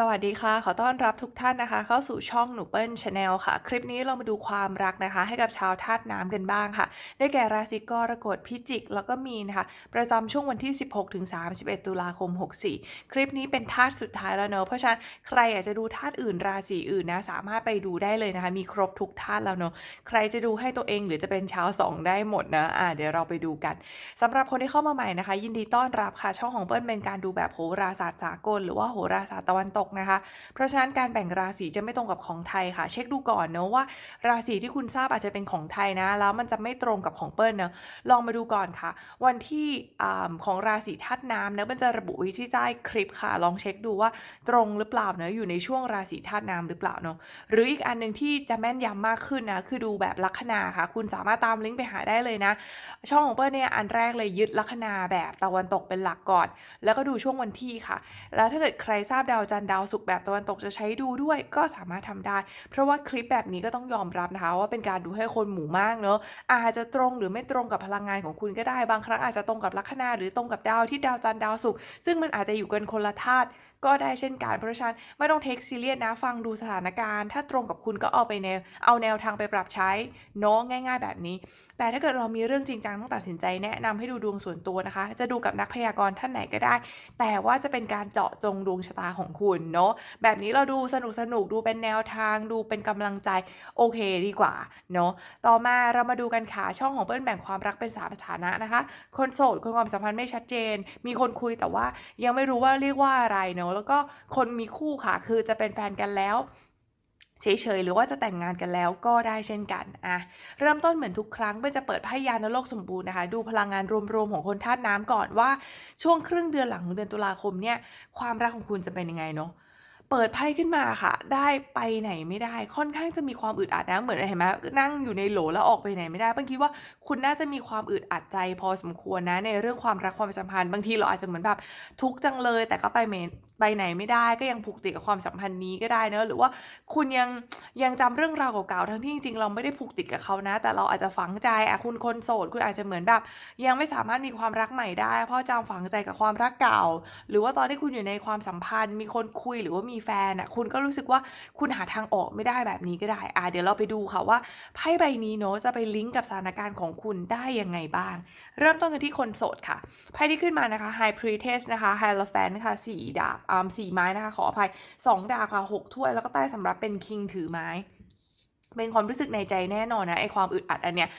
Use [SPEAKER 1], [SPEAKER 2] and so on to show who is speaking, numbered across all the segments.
[SPEAKER 1] สวัสดีค่ะ ขอต้อนรับทุกท่านนะคะ เข้าสู่ช่องหนูเปิ้ลชาแนลค่ะ คลิปนี้เรามาดูความรักนะคะ ให้กับชาวธาตุน้ำกันบ้างค่ะ ได้แก่ราศีกรกฎพิจิก แล้วก็มีนะคะ ประจำช่วงวันที่ 16ถึง31 ตุลาคม 64 คลิปนี้เป็นธาตุสุดท้ายแล้วเนอะเพราะฉะนั้นใครอยากจะดูธาตุอื่นราศีอื่นนะสามารถไปดูได้เลยนะคะ มีครบทุกธาตุแล้วเนอะใครจะดูให้ตัวเองหรือจะเป็นชาวสองได้หมดนะอ่าเดี๋ยวเราไปดูกันสำหรับคนที่เข้ามาใหม่นะคะ ยินดีต้อนรับค่ะช่องของเปิ้ลเป็นการดูแบบโหราศาสตร์สากล หรือว่าโหราศาสตร์ตะวันตกนะคะ เพราะฉะนั้นการแบ่งราศีจะไม่ตรงกับของไทยค่ะ เช็คดูก่อนเนอะว่า ราศีที่คุณทราบอาจจะเป็นของไทยนะ แล้วมันจะไม่ตรงกับของเปิ้ลเนอะลองมาดูก่อนค่ะ วันที่อของราศีธาตุน้ำเนอะมันจะระบุไว้ที่ใต้คลิปค่ะ ลองเช็คดูว่าตรงหรือเปล่าเนอะอยู่ในช่วงราศีธาตุน้ำหรือเปล่าเนอะหรืออีกอันหนึ่งที่จะแม่นยำมากขึ้นนะคือดูแบบลัคนาค่ะ คุณสามารถตามลิงก์ไปหาได้เลยนะ ช่องของเปิ้ลเนี่ยอันแรกเลยยึดลัคนาแบบตะวันตกเป็นหลักก่อน แล้วก็ดูช่วงวันที่ค่ะ แล้วถ้าเกิดใครทราบดาวจันทร์ดาวศุกแบบตะวันตกจะใช้ดูด้วยก็สามารถทำได้ เพราะว่าคลิปแบบนี้ก็ต้องยอมรับนะคะ ว่าเป็นการดูให้คนหมู่มากเนอะอาจจะตรงหรือไม่ตรงกับพลังงานของคุณก็ได้บางครั้งอาจจะตรงกับลัคนาหรือตรงกับดาวที่ดาวจันทร์ดาวศุกร์ซึ่งมันอาจจะอยู่กันคนละธาตุก็ได้เช่นกันเพราะฉะนั้นไม่ต้องเทคซีเรียสนะฟังดูสถานการณ์ ถ้าตรงกับคุณก็เอาไปแนวเอาแนวทางไปปรับใช้เนาะง่าย ๆ แบบนี้ แต่ถ้าเกิดเรามีเรื่องจริงจังต้องตัดสินใจแนะนำให้ดูดวงส่วนตัวนะคะ จะดูกับนักพยากรณ์ท่านไหนก็ได้ แต่ว่าจะเป็นการเจาะจงดวงชะตาของคุณเนาะแบบนี้เราดูสนุกสนุกดูเป็นแนวทาง ดูเป็นกำลังใจโอเคดีกว่าเนาะต่อมาเรามาดูกันค่ะช่องของเปิ้ลแบ่งความรักเป็นสามสถานะนะคะ คนโสดคนความสัมพันธ์ไม่ชัดเจน มีคนคุยแต่ว่ายังไม่รู้ว่าเรียกว่าอะไรเนาะแล้วก็คนมีคู่ค่ะ คือจะเป็นแฟนกันแล้ว เฉยๆ หรือว่าจะแต่งงานกันแล้วก็ได้เช่นกันอะเริ่มต้นเหมือนทุกครั้งเพื่อจะเปิดไพ่ยานโลกสมบูรณ์นะคะ ดูพลังงานรวมๆ ของคนธาตุน้ำก่อนว่าช่วงครึ่งเดือนหลังของเดือนตุลาคมเนี่ยความรักของคุณจะเป็นยังไงเนาะเปิดไพ่ขึ้นมาค่ะ ได้ไปไหนไม่ได้ค่อนข้างจะมีความอึดอัดนะเหมือนเห็นไหมนั่งอยู่ในโหลแล้วออกไปไหนไม่ได้บางทีว่าคุณน่าจะมีความอึดอัดใจพอสมควรนะในเรื่องความรักความสัมพันธ์บางทีเราอาจจะเหมือนแบบทุกจังเลยแต่ก็ไปเม ไปไหนไม่ได้ก็ยังผูกติดกับความสัมพันธ์นี้ก็ได้เนอะหรือว่าคุณยังยังจำเรื่องราวเก่าๆทั้งที่จริงๆเราไม่ได้ผูกติดกับเขานะ แต่เราอาจจะฝังใจอะคุณคนโสดคุณอาจจะเหมือนแบบยังไม่สามารถมีความรักใหม่ได้ เพราะจำฝังใจกับความรักเก่า หรือว่าตอนที่คุณอยู่ในความสัมพันธ์ มีคนคุยหรือว่ามีแฟนอะคุณก็รู้สึกว่าคุณหาทางออกไม่ได้แบบนี้ก็ได้อะเดี๋ยวเราไปดูค่ะว่าไพ่ใบนี้เนอะจะไปลิงก์กับสถานการณ์ของคุณได้ยังไงบ้าง เริ่มต้นกันที่คนโสดค่ะไพ่ที่ขึ้นมานะคะ High Priestess นะคะ Hierophant ค่ะสีดาบอ่าสี่ไม้นะคะขออภัยสองดาบค่ะหกถ้วยแล้วก็ใต้สำรับเป็นคิงถือไม้ เป็นความรู้สึกในใจแน่นอนนะไอความอึดอัดอันเนี้ย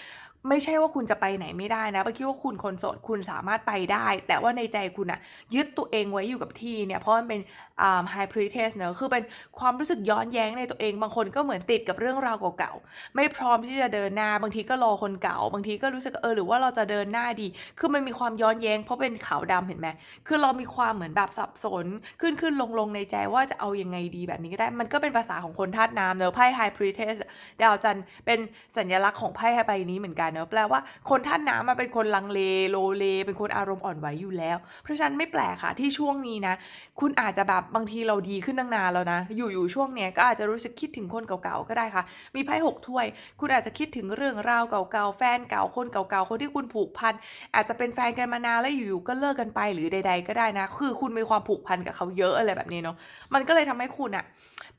[SPEAKER 1] ไม่ใช่ว่าคุณจะไปไหนไม่ได้นะไปคิดว่าคุณคนโสดคุณสามารถไปได้ แต่ว่าในใจคุณอะยึดตัวเองไว้อยู่กับที่เนี่ย เพราะมันเป็นอ่า high priestess เนอะคือเป็นความรู้สึกย้อนแย้งในตัวเอง บางคนก็เหมือนติดกับเรื่องราวเก่าๆ ไม่พร้อมที่จะเดินหน้า บางทีก็รอคนเก่า บางทีก็รู้สึกเออหรือว่าเราจะเดินหน้าดี คือมันมีความย้อนแย้งเพราะเป็นขาวดำเห็นไหมคือเรามีความเหมือนแบบสับสนขึ้นขึ้นลงลงในใจว่าจะเอายังไงดีแบบนี้ก็ได้ มันก็เป็นภาษาของคนธาตุน้ำเนอะไพ่ high priestess ดาวจันเป็นสัญลักษณ์ของไพ่ใบนี้เหมือนกันเนอะแปลว่าคนท่านน้ำมาเป็นคนลังเลโลเล เป็นคนอารมณ์อ่อนไหวอยู่แล้ว เพราะฉะนั้นไม่แปลกค่ะที่ช่วงนี้นะ คุณอาจจะแบบบางทีเราดีขึ้นตั้งนานแล้วนะ อยู่ๆช่วงเนี้ยก็อาจจะรู้สึกคิดถึงคนเก่าๆก็ได้ค่ะ มีไพ่หกถ้วย คุณอาจจะคิดถึงเรื่องราวเก่าๆแฟนเก่าคนเก่าๆคนที่คุณผูกพันอาจจะเป็นแฟนกันมานานแล้วอยู่ๆก็เลิกกันไปหรือใด ๆ ก็ได้นะ คือคุณมีความผูกพันกับเขาเยอะอะไรแบบนี้เนาะมันก็เลยทำให้คุณอะ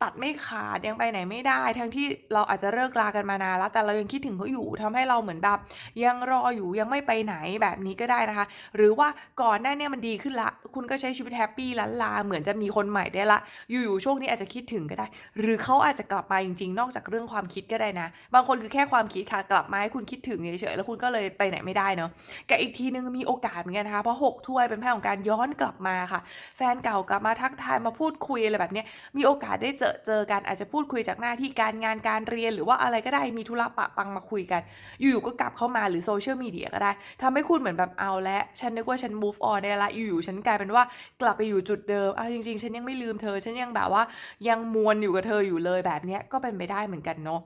[SPEAKER 1] ตัดไม่ขาดยังไปไหนไม่ได้ ทั้งที่เราอาจจะเลิกลากันมานานแล้วแต่เรายังคิดถึงเขาอยู่ทำให้เราเหมือนแบบยังรออยู่ยังไม่ไปไหนแบบนี้ก็ได้นะคะ หรือว่าก่อนหน้าเนี้มันดีขึ้นละ คุณก็ใช้ชีวิตแฮปปี้ลันลาเหมือนจะมีคนใหม่ได้ละ อยู่ๆช่วงนี้อาจจะคิดถึงก็ได้ หรือเขาอาจจะกลับมาจริง ๆ นอกจากเรื่องความคิดก็ได้นะ บางคนคือแค่ความคิดค่ะกลับมาให้คุณคิดถึงเฉยๆแล้วคุณก็เลยไปไหนไม่ได้เนาะกับอีกทีนึงมีโอกาสเหมือนกันนะคะเพราะหกถ้วยเป็นไพ่ของการย้อนกลับมาค่ะ แฟนเก่ากลับมาทักทายมาพูดคุยอะไรแบบนี้มีโอกาสได้เจอเจอกันอาจจะพูดคุยจากหน้าที่การงานการเรียนหรือว่าอะไรก็ได้มีธุระปะปังมาคุยกัน อยู่ๆก็กลับเข้ามาหรือโซเชียลมีเดียก็ได้ทำให้คุณเหมือนแบบเอาและ ฉันนึกว่าฉัน move on ได้ละอยู่ๆฉันกลายเป็นว่ากลับไปอยู่จุดเดิมอ้าวจริงๆ ฉันยังไม่ลืมเธอ ฉันยังแบบว่ายังมวนอยู่กับเธออยู่เลยแบบเนี้ยก็เป็นไปได้เหมือนกันเนาะ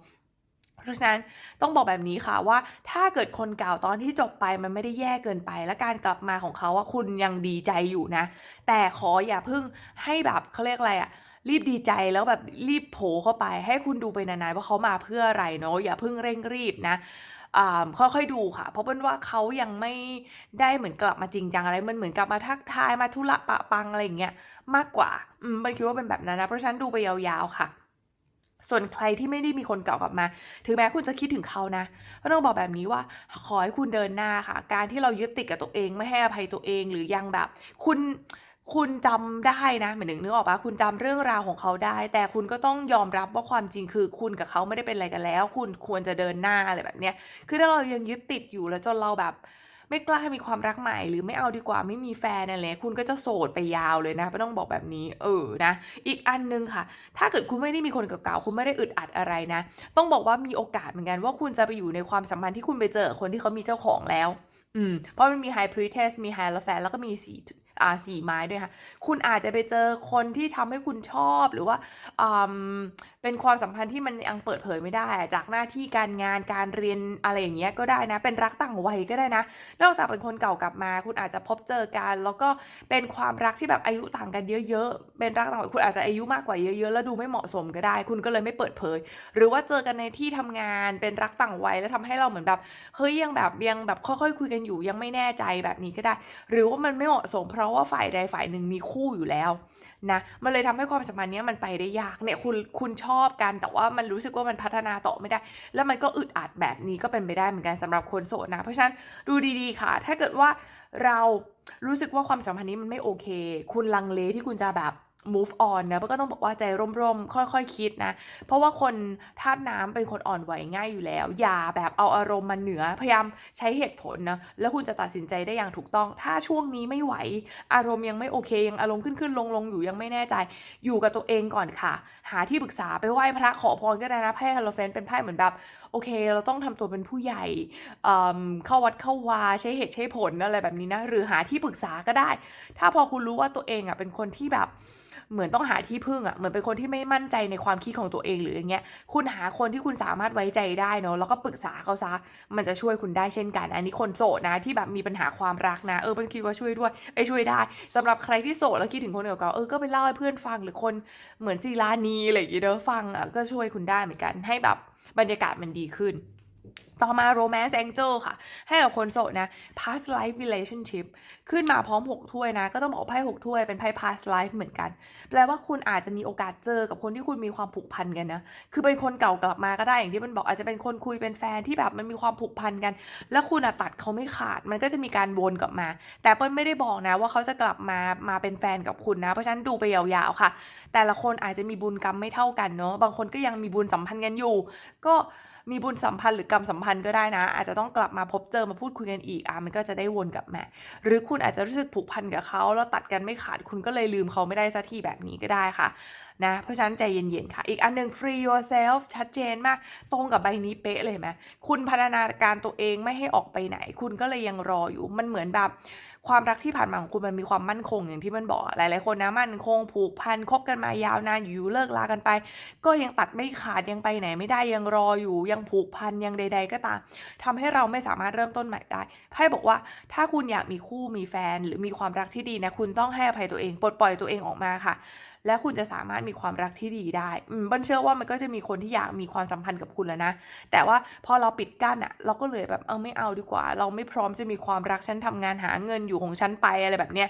[SPEAKER 1] เพราะฉะนั้นต้องบอกแบบนี้ค่ะว่าถ้าเกิดคนเก่าตอนที่จบไปมันไม่ได้แย่เกินไป และการกลับมาของเขาว่าคุณยังดีใจอยู่นะ แต่ขออย่าเพิ่งให้แบบเขาเรียกอะไรอะ รีบดีใจแล้วแบบรีบโผล่เข้าไป ให้คุณดูไปนานๆว่าเขามาเพื่ออะไรเนาะอย่าเพิ่งเร่งรีบนะค่อยๆดูค่ะ เพราะเป็นว่าเขายังไม่ได้เหมือนกลับมาจริงจังอะไร มันเหมือนกลับมาทักทายมาธุระปะปังอะไรอย่างเงี้ยมากกว่า อืมมันคิดว่าเป็นแบบนั้นนะ เพราะฉะนั้นดูไปยาวๆค่ะ ส่วนใครที่ไม่ได้มีคนเก่ากลับมา ถึงแม้คุณจะคิดถึงเขานะก็ต้องบอกแบบนี้ว่าขอให้คุณเดินหน้าค่ะ การที่เรายึดติดกับตัวเองไม่ให้อภัยตัวเองหรือยังแบบ คุณ คุณจำได้นะเหมือนนึกนึกออกปะคุณจำเรื่องราวของเขาได้ แต่คุณก็ต้องยอมรับว่าความจริงคือคุณกับเขาไม่ได้เป็นอะไรกันแล้ว คุณควรจะเดินหน้าอะไรแบบเนี้ยคือถ้าเรายังยึดติดอยู่แล้วจนเราแบบ ไม่กล้ามีความรักใหม่ หรือไม่เอาดีกว่าไม่มีแฟนอะไรคุณก็จะโสดไปยาวเลยนะไม่ต้องบอกแบบนี้ เออนะ อีกอันนึงค่ะ ถ้าเกิดคุณไม่ได้มีคนเก่าๆคุณไม่ได้อึดอัดอะไรนะ ต้องบอกว่ามีโอกาสเหมือนกันว่าคุณจะไปอยู่ในความสัมพันธ์ที่คุณไปเจอคนที่เขามีเจ้าของแล้วอืมเพราะมันมีไฮพรีเทสมีไฮลแฟนแล้วก็มีสี อ่าสีไม้ด้วยค่ะ คุณอาจจะไปเจอคนที่ทำให้คุณชอบหรือว่าอืม เป็นความสัมพันธ์ที่มันยังเปิดเผยไม่ได้ จากหน้าที่การงานการเรียนอะไรอย่างเงี้ยก็ได้นะ เป็นรักต่างวัยก็ได้นะ นอกจากเป็นคนเก่ากลับมา คุณอาจจะพบเจอกัน แล้วก็เป็นความรักที่แบบอายุต่างกันเยอะๆ เป็นรักต่างวัยคุณอาจจะอายุมากกว่าเยอะๆ แล้วดูไม่เหมาะสมก็ได้ คุณก็เลยไม่เปิดเผย หรือว่าเจอกันในที่ทำงานเป็นรักต่างวัยแล้วทำให้เราเหมือนแบบเฮ้ยยังแบบยังแบบค่อยๆ คุยกันอยู่ยังไม่แน่ใจแบบนี้ก็ได้ หรือว่ามันไม่เหมาะสม เพราะว่าฝ่ายใดฝ่ายหนึ่งมีคู่อยู่แล้วนะมันเลยทำให้ความสัมพันธ์เนี้ยมันไปได้ยากเนี่ยคุณคุณชอบอบกัน แต่ว่ามันรู้สึกว่ามันพัฒนาต่อไม่ได้ แล้วมันก็อึดอัดแบบนี้ก็เป็นไปได้เหมือนกันสำหรับคนโสดนะ เพราะฉะนั้นดูดีๆค่ะ ถ้าเกิดว่าเรารู้สึกว่าความสัมพันธ์นี้มันไม่โอเค คุณลังเลที่คุณจะแบบ move on นะก็ต้องบอกว่าใจร่มๆ ค่อยๆคคิดนะ เพราะว่าคนธาตุน้ำเป็นคนอ่อนไหวง่ายอยู่แล้ว อย่าแบบเอาอารมณ์มาเหนือ พยายามใช้เหตุผลนะ แล้วคุณจะตัดสินใจได้อย่างถูกต้อง ถ้าช่วงนี้ไม่ไหว อารมณ์ยังไม่โอเค ยังอารมณ์ขึ้นขึ้นลงลงอยู่ยังไม่แน่ใจ อยู่กับตัวเองก่อนค่ะ หาที่ปรึกษาไปไหว้พระขอพรก็ได้นะ ไพ่ฮาโลเฟนเป็นไพ่เหมือนแบบ โอเค เราต้องทำตัวเป็นผู้ใหญ่เเข้าวัดเข้าวาใช้เหตุใช้ผลอะไรแบบนี้นะ หรือหาที่ปรึกษาก็ได้ ถ้าพอคุณรู้ว่าตัวเองอะเป็นคนที่แบบ เหมือนต้องหาที่พึ่งอะเหมือนเป็นคนที่ไม่มั่นใจในความคิดของตัวเองหรืออย่างเงี้ยคุณหาคนที่คุณสามารถไว้ใจได้เนาะแล้วก็ปรึกษาเขาซะมันจะช่วยคุณได้เช่นกัน อันนี้คนโสดนะที่แบบมีปัญหาความรักนะเออเป็นคิดว่าช่วยด้วยไอ้ช่วยได้สำหรับใครที่โสดแล้วคิดถึงคนเก่าๆเออก็ไปเล่าให้เพื่อนฟังหรือคนเหมือนซีลานีอะไรอย่างเงี้ยเด้อฟังอะก็ช่วยคุณได้เหมือนกันให้แบบบรรยากาศมันดีขึ้น ต่อมา romance angel ค่ะ ให้กับคนโสดนะ past life relationship ขึ้นมาพร้อม 6 ถ้วยนะ ก็ต้องบอกว่าไพ่6ถ้วยเป็นไพ่ past life เหมือนกัน แปลว่าคุณอาจจะมีโอกาสเจอกับคนที่คุณมีความผูกพันกันนะ คือเป็นคนเก่ากลับมาก็ได้ อย่างที่มันบอกอาจจะเป็นคนคุยเป็นแฟนที่แบบมันมีความผูกพันกัน แล้วคุณอะตัดเขาไม่ขาด มันก็จะมีการวนกลับมา แต่เปิ้ลไม่ได้บอกนะว่าเขาจะกลับมา มาเป็นแฟนกับคุณนะ เพราะฉะนั้นดูไปยาวๆค่ะ แต่ละคนอาจจะมีบุญกรรมไม่เท่ากันเนาะ บางคนก็ยังมีบุญสัมพันธ์กันอยู่ ก็ มีบุญสัมพันธ์หรือกรรมสัมพันธ์ก็ได้นะ อาจจะต้องกลับมาพบเจอมาพูดคุยกันอีกอะมันก็จะได้วนกลับมาหรือคุณอาจจะรู้สึกผูกพันกับเขาแล้วตัดกันไม่ขาดคุณก็เลยลืมเขาไม่ได้สักทีแบบนี้ก็ได้ค่ะนะ เพราะฉะนั้นใจเย็นๆค่ะ อีกอันหนึ่ง free yourself ชัดเจนมาก ตรงกับใบนี้เป๊ะเลยไหมคุณพัฒนาการตัวเองไม่ให้ออกไปไหน คุณก็เลยยังรออยู่ มันเหมือนแบบความรักที่ผ่านมาของคุณมันมีความมั่นคงอย่างที่มันบอกหลายๆคนนะมั่นคงผูกพันคบกันมายาวนานอยู่เลิกลากันไป ก็ยังตัดไม่ขาดยังไปไหนไม่ได้ยังรออยู่ยังผูกพันยังใด ๆ ก็ตามทำให้เราไม่สามารถเริ่มต้นใหม่ได้ไพ่บอกว่าถ้าคุณอยากมีคู่มีแฟนหรือมีความรักที่ดีนะคุณต้องให้อภัยตัวเองปลดปล่อยตัวเองออกมาค่ะ และคุณจะสามารถมีความรักที่ดีได้อืมเบันเชื่อว่ามันก็จะมีคนที่อยากมีความสัมพันธ์กับคุณแล้วนะ แต่ว่าพอเราปิดกั้นอะเราก็เลยแบบเออไม่เอาดีกว่า เราไม่พร้อมจะมีความรักฉันทำงานหาเงินอยู่ของฉันไปอะไรแบบเนี้ย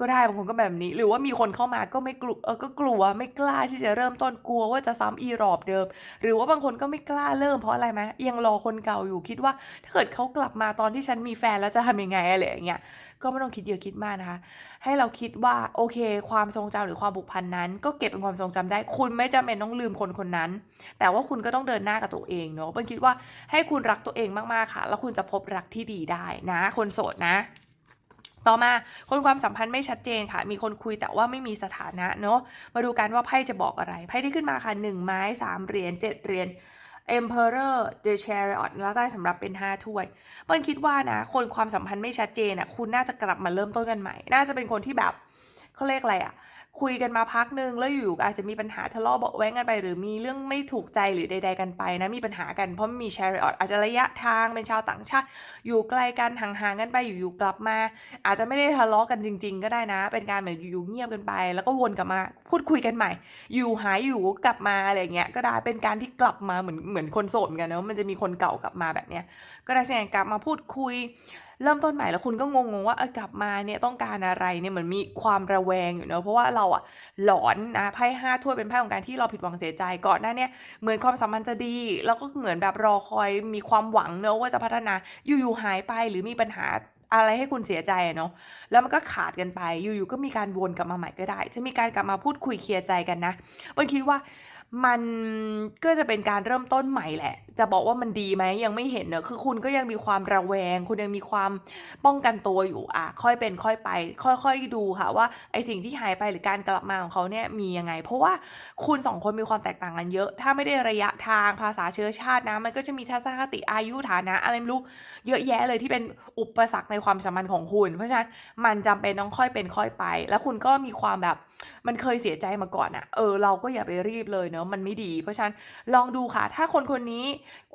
[SPEAKER 1] ก็ได้บางคนก็แบบนี้ หรือว่ามีคนเข้ามาก็ไม่กลัวเออก็กลัวไม่กล้าที่จะเริ่มต้นกลัวว่าจะซ้ำอีรอบเดิม หรือว่าบางคนก็ไม่กล้าเริ่มเพราะอะไรไหมยังรอคนเก่าอยู่คิดว่า ถ้าเกิดเขากลับมาตอนที่ฉันมีแฟนแล้วจะทำยังไงอะไรอย่างเงี้ยก็ไม่ต้องคิดเยอะคิดมากนะคะ ให้เราคิดว่าโอเค ความทรงจำหรือความผูกพันนั้น ก็เก็บเป็นความทรงจำได้ คุณไม่จำเป็นต้องลืมคนคนนั้น แต่ว่าคุณก็ต้องเดินหน้ากับตัวเองเนาะเปิ้ลคิดว่าให้คุณรักตัวเองมากๆค่ะ แล้วคุณจะพบรักที่ดีได้นะ คนโสดนะต่อมาคนความสัมพันธ์ไม่ชัดเจนค่ะ มีคนคุยแต่ว่าไม่มีสถานะเนาะมาดูกันว่าไพ่จะบอกอะไรไพ่ที่ขึ้นมาค่ะหนึ่งไม้สามเหรียญเจ็ดเหรียญ Emperor The Chariot แล้วได้สำหรับเป็น 5 ถ้วยเปิ้ลคิดว่านะ คนความสัมพันธ์ไม่ชัดเจนอะคุณน่าจะกลับมาเริ่มต้นกันใหม่ น่าจะเป็นคนที่แบบเขาเรียกอะไรอะ คุยกันมาพักหนึ่งแล้วอยู่อาจจะมีปัญหาทะเลาะเบาะแว้งกันไป หรือมีเรื่องไม่ถูกใจหรือใด ๆ กันไปนะมีปัญหากันเพราะมีแชร์อออาจจะระยะทางเป็นชาวต่างชาติ อยู่ไกลกันห่างๆกันไปอยู่ๆกลับมา อาจจะไม่ได้ทะเลาะกันจริง ๆ ก็ได้นะ เป็นการเหมือนอยู่ๆเงียบกันไป แล้วก็วนกลับมาพูดคุยกันใหม่ อยู่หายอยู่กลับมาอะไรเงี้ยก็ได้เป็นการที่กลับมาเหมือนเหมือนคนโสดเหมือนกันเนอะมันจะมีคนเก่ากลับมาแบบเนี้ยก็ได้ใช่ไหมกลับมาพูดคุยเริ่มต้นใหม่แล้วคุณก็งงๆว่าเออกลับมาเนี่ยต้องการอะไรเนี่ยเหมือนมีความระแวงอยู่เนอะเพราะว่าเราอะหลอนนะไพ่ห้าถ้วยเป็นไพ่ของการที่เราผิดหวังเสียใจก่อนหน้าเนี่ยเหมือนความสัมพันธ์จะดี แล้วก็เหมือนแบบรอคอยมีความหวังเนอะว่าจะพัฒนาอยู่ๆหายไปหรือมีปัญหาอะไรให้คุณเสียใจเนาะ แล้วมันก็ขาดกันไป อยู่ๆ ก็มีการวนกลับมาใหม่ก็ได้ จะมีการกลับมาพูดคุยเคลียร์ใจกันนะบางคิดว่า มันก็จะเป็นการเริ่มต้นใหม่แหละ จะบอกว่ามันดีไหมยังไม่เห็นเนอะคือคุณก็ยังมีความระแวง คุณยังมีความป้องกันตัวอยู่อะค่อยเป็นค่อยไป ค่อยๆดูค่ะว่าไอสิ่งที่หายไปหรือการกลับมาของเขาเนี่ยมียังไง เพราะว่าคุณสองคนมีความแตกต่างกันเยอะ ถ้าไม่ได้ระยะทางภาษาเชื้อชาตินะมันก็จะมีทัศนคติอายุฐานะอะไรไม่รู้เยอะแยะเลยที่เป็นอุปสรรคในความสัมพันธ์ของคุณ เพราะฉะนั้นมันจำเป็นต้องค่อยเป็นค่อยไป แล้วคุณก็มีความแบบ มันเคยเสียใจมาก่อนอะเออเราก็อย่าไปรีบเลยเนอะมันไม่ดี เพราะฉะนั้นลองดูค่ะ ถ้าคนคนนี้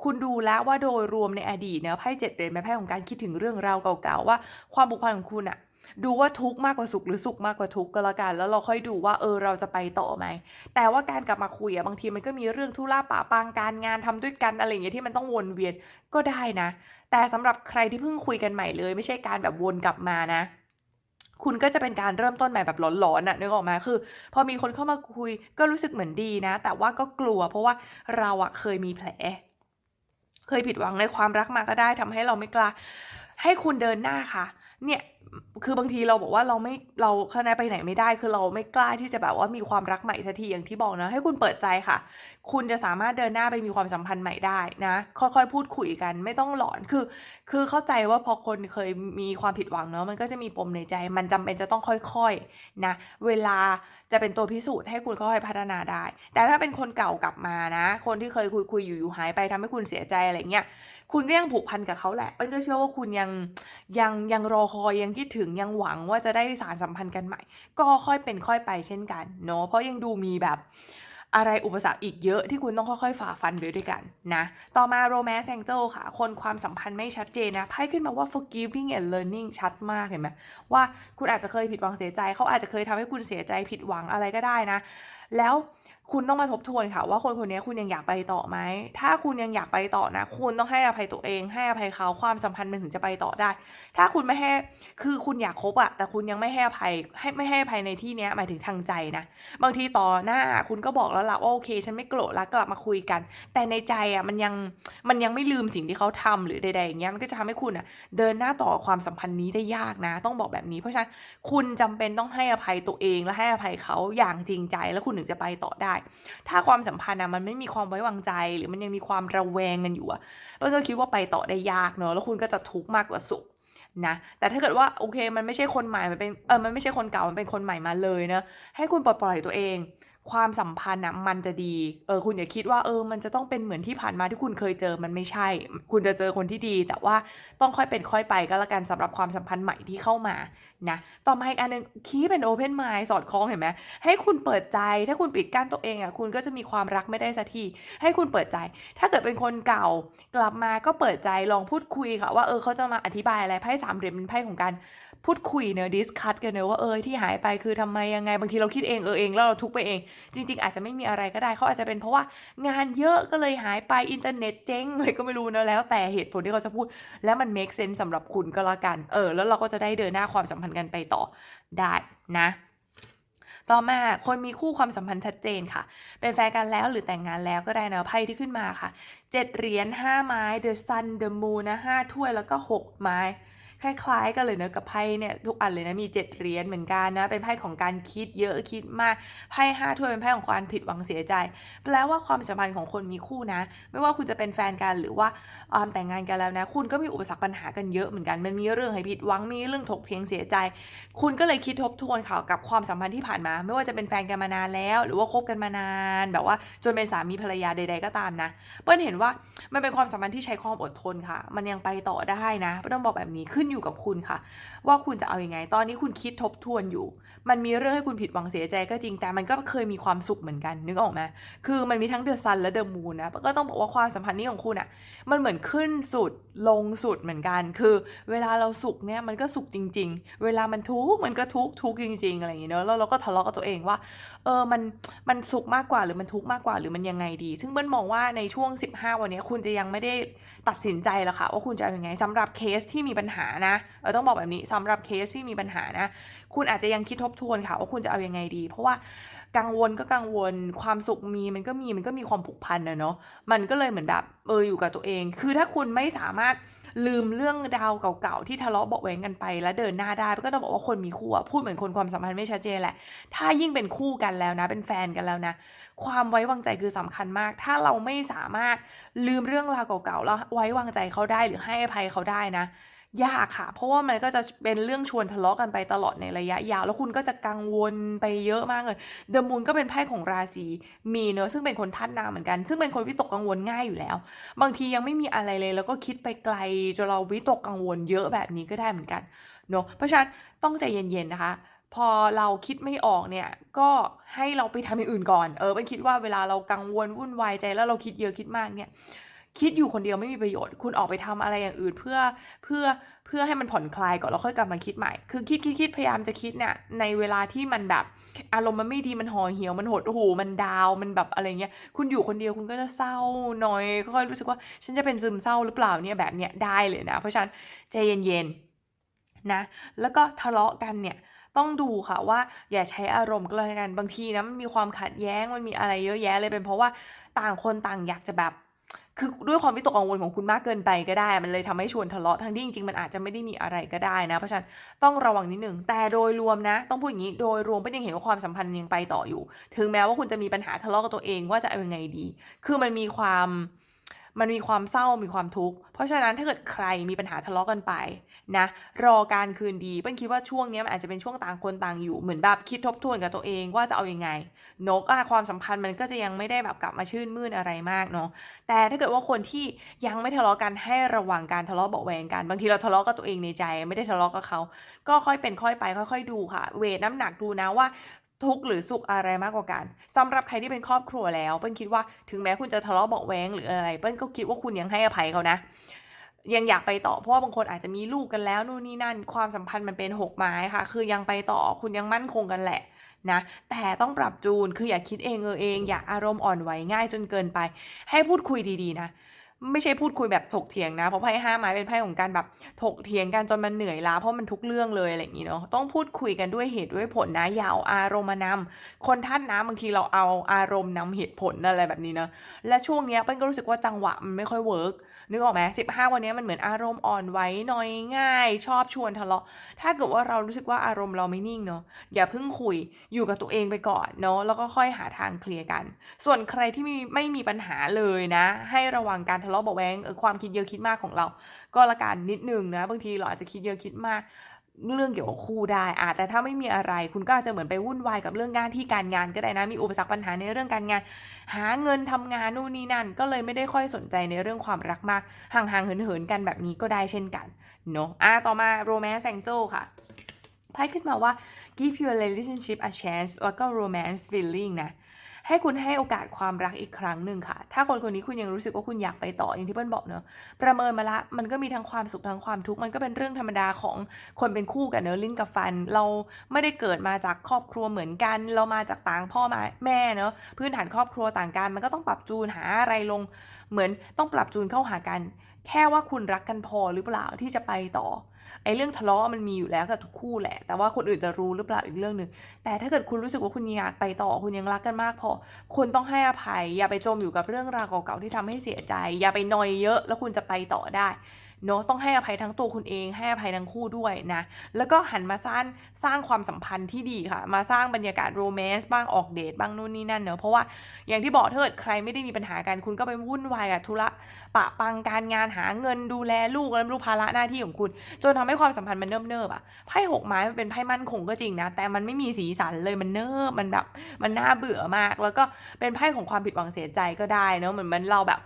[SPEAKER 1] คุณดูแล้วว่าโดยรวมในอดีตเนอะไพ่เจ็ดเหรียญเป็นไพ่ของการคิดถึงเรื่องราวเก่าๆว่าความผูกพันของคุณอะดูว่าทุกข์มากกว่าสุขหรือสุขมากกว่าทุกข์ก็แล้วกัน แล้วเราค่อยดูว่าเออเราจะไปต่อไหมแต่ว่าการกลับมาคุยอะบางทีมันก็มีเรื่องธุระปะปางการงานทำด้วยกันอะไรอย่างเงี้ยที่มันต้องวนเวียนก็ได้นะ แต่สำหรับใครที่เพิ่งคุยกันใหม่เลย ไม่ใช่การแบบวนกลับมานะ คุณก็จะเป็นการเริ่มต้นใหม่แบบหลอนๆน่ะนึกออกไหมคือ พอมีคนเข้ามาคุยก็รู้สึกเหมือนดีนะ แต่ว่าก็กลัว เพราะว่าเราอะเคยมีแผล เคยผิดหวังในความรักมาก็ได้ทำให้เราไม่กล้าให้คุณเดินหน้าค่ะ เนี่ย คือบางทีเราบอกว่าเราไม่เราคณะไปไหนไม่ได้ คือเราไม่กล้าที่จะแบบว่ามีความรักใหม่สักทีอย่างที่บอกนะ ให้คุณเปิดใจค่ะ คุณจะสามารถเดินหน้าไปมีความสัมพันธ์ใหม่ได้นะ ค่อยๆ พูดคุยกันไม่ต้องหลอนคือ คือเข้าใจว่าพอคนเคยมีความผิดหวังเนาะมันก็จะมีปมในใจ มันจำเป็นจะต้องค่อยๆนะ เวลา จะเป็นตัวพิสูจน์ให้คุณค่อยพัฒนาได้ แต่ถ้าเป็นคนเก่ากลับมานะ คนที่เคยคุยคุยอยู่อยู่หายไปทำให้คุณเสียใจอะไรเงี้ย คุณก็ยังผูกพันกับเขาแหละมันก็เชื่อว่าคุณยังยังยังรอคอยยังคิดถึงยังหวังว่าจะได้สารสัมพันธ์กันใหม่ ก็ค่อยเป็นค่อยไปเช่นกันเนาะ เพราะยังดูมีแบบ อะไรอุปสรรคอีกเยอะที่คุณต้องค่อยๆฝ่าฟันไปด้วยกันนะ ต่อมา romance angel ค่ะ คนความสัมพันธ์ไม่ชัดเจนนะไพ่ขึ้นมาว่า forgiving and learning ชัดมากเห็นไหมว่าคุณอาจจะเคยผิดหวังเสียใจ เขาอาจจะเคยทำให้คุณเสียใจผิดหวังอะไรก็ได้นะ แล้ว คุณต้องมาทบทวนค่ะว่าคนคนนี้คุณยังอยากไปต่อไหม ถ้าคุณยังอยากไปต่อนะ คุณต้องให้อภัยตัวเอง ให้อภัยเขาความสัมพันธ์มันถึงจะไปต่อได้ ถ้าคุณไม่ให้คือคุณอยากคบอะแต่คุณยังไม่ให้อภัยให้ไม่ให้อภัยในที่เนี้ยหมายถึงทางใจนะบางทีต่อหน้าคุณก็บอกแล้วละว่าโอเค ฉันไม่โกรธแล้วกลับมาคุยกัน แต่ในใจอะมันยังมันยังไม่ลืมสิ่งที่เขาทำหรือใดๆอย่างเงี้ยมันก็จะทำให้คุณอะเดินหน้าต่อความสัมพันธ์นี้ได้ยากนะ ต้องบอกแบบนี้ เพราะฉะนั้นคุณจำเป็นต้องให้อภัยตัวเองและให้อภัยเขาอย่างจริงใจแล้วคุณถึงจะไปต่อได้ถ้าความสัมพันธ์อะมันไม่มีความไว้วางใจ หรือมันยังมีความระแวงกันอยู่อะเปิ้ลก็คิดว่าไปต่อได้ยากเนอะแล้วคุณก็จะทุกข์มากกว่าสุขนะแต่ถ้าเกิดว่าโอเคมันไม่ใช่คนใหม่มันเป็นเออมันไม่ใช่คนเก่ามันเป็นคนใหม่มาเลยเนอะให้คุณปลดปล่อยตัวเอง ความสัมพันธ์นะมันจะดีเออคุณอย่าคิดว่าเออมันจะต้องเป็นเหมือนที่ผ่านมาที่คุณเคยเจอมันไม่ใช่ คุณจะเจอคนที่ดี แต่ว่าต้องค่อยเป็นค่อยไปก็แล้วกันสำหรับความสัมพันธ์ใหม่ที่เข้ามา นะต่อมาอีกอันหนึงคีเป็นโอเพนไมล์สอดคล้องเห็นไหมให้คุณเปิดใจถ้าคุณปิดกั้นตัวเองอะคุณก็จะมีความรักไม่ได้สักทีให้คุณเปิดใจ ถ้าเกิดเป็นคนเก่า กลับมาก็เปิดใจลองพูดคุยค่ะว่าเออเขาจะมาอธิบายอะไรไพ่สามเหรียญเป็นไพ่ของการพูดคุยเนอะดิสคัตกันเนอะว่าเออที่หายไปคือทำไมยังไงบางทีเราคิดเองเออเองแล้วเราทุกข์ไปเอง จริง ๆ อาจจะไม่มีอะไรก็ได้เขาอาจจะเป็นเพราะว่างานเยอะก็เลยหายไปอินเทอร์เน็ตเจ๊งอะไรก็ไม่รู้เนอะแล้วแต่เหตุผลที่เขาจะพูด แล้วมัน make sense สำหรับคุณก็แล้วกันเออแล้วเราก็จะได้เดินหน้าความสัมพันธ์กันไปต่อได้นะต่อมาคนมีคู่ความสัมพันธ์ชัดเจนค่ะ เป็นแฟนกันแล้วหรือแต่งงานแล้วก็ได้นะไพ่ที่ขึ้นมาค่ะเจ็ดเหรียญห้าไม้ the sun the moon นะห้าถ้วยแล้วก็หกไม้ คล้ายๆกันเลยเนะกับไพ่เนี่ยทุกอันเลยนะมีเจ็ดเหรียญเหมือนกันนะเป็นไพ่ของการคิดเยอะคิดมากไพ่ห้าถ้วยเป็นไพ่ของการผิดหวังเสียใจแปลว่าความสัมพันธ์ของคนมีคู่นะ ไม่ว่าคุณจะเป็นแฟนกันหรือว่าอ่าแต่งงานกันแล้วนะ คุณก็มีอุปสรรคปัญหากันเยอะเหมือนกันมันมีเรื่องให้ผิดหวังมีเรื่องถกเถียงเสียใจ คุณก็เลยคิดทบทวนข่าวกับความสัมพันธ์ที่ผ่านมา ไม่ว่าจะเป็นแฟนกันมานานแล้ว หรือว่าคบกันมานาน แบบว่าจนเป็นสามีภรรยาใด ๆก็ตามนะเปิ้ลเห็นว่ามันเป็นความสัมพันธ์ที่ใช้ความอดทนค่ะ มันยังไปต่อได้นะเปิ้ลต้องบอกแบบนี้ขึ้นอยู่กับคุณค่ะ ว่าคุณจะเอาอยัางไง ตอนนี้คุณคิดทบทวนอยู่ มันมีเรื่องให้คุณผิดหวังเสียใจก็จริงแต่มันก็เคยมีความสุขเหมือนกันนึกออกไหมคือมันมีทั้งเดือะซันและเดอะมูนนะก็ต้องบอกว่าความสัมพันธ์นี้ของคุณอะ่ะมันเหมือนขึ้นสุดลงสุดเหมือนกัน คือ เวลาเราสุขเนี่ยมันก็สุขจริง ๆ เวลามันทุกข์มันก็ทุกข์ทุกข์จริง ๆ อะไรอย่างเงี้ยเนอะแล้วเราก็ทะเลาะกับตัวเองว่าเออมันมันสุขมากกว่าหรือมันทุกข์มากกว่าหรือมันยังไงดี ซึ่งเบิ้ลมองว่าในช่วง 15 วันนี้คุณจะยังไม่ได้ตัดสินใจแล้วค่ะว่าคุณจะเอาอยัางไงสำหรับเคสที่มีปัญหานะเออต้องบอกแบบนี้สำหรับเคสที่มีปัญหานะ คุณอาจจะยังคิดทบทวนค่ะว่าคุณจะเอาอยัางไงดี เพราะว่ากังวลก็กังวลความสุขมีมันก็มีมันก็มีความผูกพันนะเนาะมันก็เลยเหมือนแบบเอออยู่กับตัวเอง คือถ้าคุณไม่สามารถ ลืมเรื่องดาวเก่าๆที่ทะเลาะเบาะแว้งกันไป แล้วเดินหน้าได้ก็ต้องบอกว่าคนมีคู่อะพูดเหมือนคนความสัมพันธ์ไม่ชัดเจนแหละ ถ้ายิ่งเป็นคู่กันแล้วนะ เป็นแฟนกันแล้วนะ ความไว้วางใจคือสำคัญมาก ถ้าเราไม่สามารถลืมเรื่องราวเก่าๆแล้วไว้วางใจเขาได้หรือให้อภัยเขาได้นะ ยากค่ะ เพราะว่ามันก็จะเป็นเรื่องชวนทะเลาะกันไปตลอดในระยะยาว แล้วคุณก็จะกังวลไปเยอะมากเลยเดอะมูนก็เป็นไพ่ของราศีมีเนอะซึ่งเป็นคนท่านนาเหมือนกัน ซึ่งเป็นคนวิตกกังวลง่ายอยู่แล้ว บางทียังไม่มีอะไรเลย แล้วก็คิดไปไกลจนเราวิตกกังวลเยอะแบบนี้ก็ได้เหมือนกันเนอะเพราะฉะนั้นต้องใจเย็นๆนะคะพอเราคิดไม่ออกเนี่ยก็ให้เราไปทำอย่างอื่นก่อน เออเป็นคิดว่าเวลาเรากังวลวุ่นวายใจแล้วเราคิดเยอะคิดมากเนี่ย คิดอยู่คนเดียวไม่มีประโยชน์ คุณออกไปทำอะไรอย่างอื่นเพื่อเพื่อเพื่อให้มันผ่อนคลายก่อนแล้วค่อยกลับมาคิดใหม่ คือคิดคิดคิดพยายามจะคิดเนี่ยในเวลาที่มันแบบอารมณ์มันไม่ดีมันห่อเหี่ยวมันหดหูมันดาวมันแบบอะไรเงี้ยคุณอยู่คนเดียวคุณก็จะเศร้าหน่อยค่อยรู้สึกว่าฉันจะเป็นซึมเศร้าหรือเปล่าเนี่ยแบบเนี้ยได้เลยนะ เพราะฉะนั้นใจเย็นๆนะแล้วก็ทะเลาะกันเนี่ยต้องดูค่ะว่าอย่าใช้อารมณ์ก็แล้วกันบางทีนะมันมีความขัดแย้งมันมีอะไรเยอะแยะเลยเป็นเพราะว่าต่างคนต่างอยากจะแบบ คือด้วยความวิตกกังวลของคุณมากเกินไปก็ได้ มันเลยทำให้ชวนทะเลาะทั้งที่จริงๆมันอาจจะไม่ได้มีอะไรก็ได้นะ เพราะฉะนั้นต้องระวังนิดหนึ่งแต่โดยรวมนะ ต้องพูดอย่างนี้โดยรวมก็ยังเห็นว่าความสัมพันธ์ยังไปต่ออยู่ ถึงแม้ว่าคุณจะมีปัญหาทะเลาะกับตัวเองว่าจะเอายังไงดี คือมันมีความ มันมีความเศร้ามีความทุกข์ เพราะฉะนั้นถ้าเกิดใครมีปัญหาทะเลาะกันไปนะรอการคืนดีเปิ้ลคิดว่าช่วงนี้มันอาจจะเป็นช่วงต่างคนต่างอยู่เหมือนแบบคิดทบทวนกับตัวเองว่าจะเอาอยัางไงนกอะความสัมพันธ์มันก็จะยังไม่ได้แบบกลับมาชื่นมื่นอะไรมากเนาะแต่ถ้าเกิดว่าคนที่ยังไม่ทะเลาะกันให้ระวังการทะเลาะเบาแวงกันบางทีเราทะเลาะกับตัวเองในใจ ไม่ได้ทะเลาะกับเขาก็ค่อยเป็นค่อยไปค่อย ๆ ดูค่ะ เวทน้ำหนักดูนะว่า ทุกข์หรือสุขอะไรมากกว่ากันสำหรับใครที่เป็นครอบครัวแล้ว เปิ้ลคิดว่าถึงแม้คุณจะทะเลาะเบาแวงหรืออะไร เปิ้ลก็คิดว่าคุณยังให้อภัยเขานะ ยังอยากไปต่อเพราะว่าบางคนอาจจะมีลูกกันแล้วนู่นนี่นั่น ความสัมพันธ์มันเป็นหกไม้ค่ะ คือยังไปต่อคุณยังมั่นคงกันแหละนะแต่ต้องปรับจูนคืออย่าคิดเองเออเอง อย่าอารมณ์อ่อนไหวง่ายจนเกินไป ให้พูดคุยดีๆนะ ไม่ใช่พูดคุยแบบถกเถียงนะ เพราะไพ่ห้าไม้เป็นไพ่ของการแบบถกเถียงกันจนมันเหนื่อยล้าเพราะมันทุกเรื่องเลยอะไรอย่างนี้เนาะต้องพูดคุยกันด้วยเหตุด้วยผลนะอย่าเอาอารมณ์มานำคนท่านนะบางทีเราเอาอารมณ์นำเหตุผลอะไรแบบนี้เนาะและช่วงเนี้ยเปิ้ลก็รู้สึกว่าจังหวะมันไม่ค่อยเวิร์ก นึกออกไหมสิบห้าวันนี้มันเหมือนอารมณ์อ่อนไหวน้อยง่าย ชอบชวนทะเลาะ ถ้าเกิดว่าเรารู้สึกว่าอารมณ์เราไม่นิ่งเนาะอย่าเพิ่งคุยอยู่กับตัวเองไปก่อนเนาะแล้วก็ค่อยหาทางเคลียร์กัน ส่วนใครที่มีไม่มีปัญหาเลยนะ ให้ระวังการทะเลาะเบาแวงเออความคิดเยอะคิดมากของเรา ก็ละกันนิดนึงนะบางทีเราอาจจะคิดเยอะคิดมาก เรื่องเกี่ยวกับคู่ได้อะแต่ถ้าไม่มีอะไรคุณก็อาจจะเหมือนไปวุ่นวายกับเรื่องงานที่การงานก็ได้นะ มีอุปสรรคปัญหาในเรื่องการงาน หาเงินทำงานนู่นนี่นั่น ก็เลยไม่ได้ค่อยสนใจในเรื่องความรักมาก ห่างๆเหินๆกันแบบนี้ก็ได้เช่นกันเนาะอะต่อมา romance angel ค่ะไพ่ขึ้นมาว่า give your relationship a chance แล้วก็ romance feeling นะ ให้คุณให้โอกาสความรักอีกครั้งหนึ่งค่ะ ถ้าคนคนนี้คุณยังรู้สึกว่าคุณอยากไปต่ออย่างที่เปิ้ลบอกเนอะประเมินมาละมันก็มีทั้งความสุขทั้งความทุกข์มันก็เป็นเรื่องธรรมดาของคนเป็นคู่กันเนอะลิ้นกับฟัน เราไม่ได้เกิดมาจากครอบครัวเหมือนกัน เรามาจากต่างพ่อมาแม่เนอะพื้นฐานครอบครัวต่างกัน มันก็ต้องปรับจูนหาอะไรลง เหมือนต้องปรับจูนเข้าหากัน แค่ว่าคุณรักกันพอหรือเปล่าที่จะไปต่อ ไอ้เรื่องทะเลาะมันมีอยู่แล้วกับทุกคู่แหละ แต่ว่าคนอื่นจะรู้หรือเปล่าอีกเรื่องหนึ่ง แต่ถ้าเกิดคุณรู้สึกว่าคุณอยากไปต่อคุณยังรักกันมากพอ คุณต้องให้อภัย อย่าไปจมอยู่กับเรื่องราวเก่าๆที่ทำให้เสียใจ อย่าไปนอยเยอะ แล้วคุณจะไปต่อได้ เนาะต้องให้อภัยทั้งตัวคุณเอง ให้อภัยทั้งคู่ด้วยนะ แล้วก็หันมาสร้างสร้างความสัมพันธ์ที่ดีค่ะ มาสร้างบรรยากาศโรแมนต์บ้างออกเดทบ้างนู่นนี่นั่นเนาะเพราะว่าอย่างที่บอกเกิดใครไม่ได้มีปัญหากันคุณก็ไปวุ่นวายกับธุระปะปังการงานหาเงินดูแลลูกแล้วไม่รู้ภาระหน้าที่ของคุณ จนทำให้ความสัมพันธ์มันเนิบเนิบๆอะไพ่หกไม้มันเป็นไพ่มั่นคงก็จริงนะแต่มันไม่มีสีสันเลยมันเนิบมันแบบมันน่าเบื่อมาก แล้วก็เป็นไพ่ของความผิดหวังเสียใจก็ได้เนอะเหมือนมันเราแบบ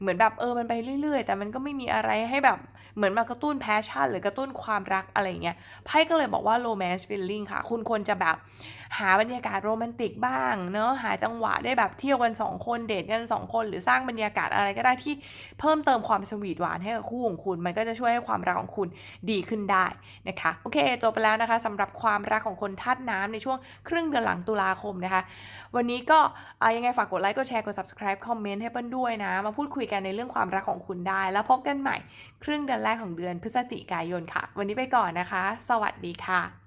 [SPEAKER 1] เหมือนแบบเออมันไปเรื่อย ๆ แต่มันก็ไม่มีอะไรให้แบบเหมือนมากระตุ้นแพชชั่น หรือกระตุ้นความรักอะไรเงี้ยไพ่ก็เลยบอกว่า romance feeling ค่ะ คุณควรจะแบบหาบรรยากาศโรแมนติกบ้างเนอะหาจังหวะได้แบบเที่ยวกัน 2 คนเดทกัน 2 คน หรือสร้างบรรยากาศอะไรก็ได้ที่เพิ่มเติมความสวีทหวานให้กับคู่ของคุณ มันก็จะช่วยให้ความรักของคุณดีขึ้นได้นะคะโอเคจบไปแล้วนะคะสำหรับความรักของคนธาตุน้ำในช่วงครึ่งเดือนหลังตุลาคมนะคะ วันนี้ก็ยังไงฝากกดไลค์กดแชร์กด subscribe คอมเมนต์ให้เปิ้ลด้วยนะ มาพูดคุยยกันในเรื่องความรักของคุณได้ แล้วพบกันใหม่ ครึ่งเดือนแรกของเดือนพฤศจิกายนค่ะ วันนี้ไปก่อนนะคะ สวัสดีค่ะ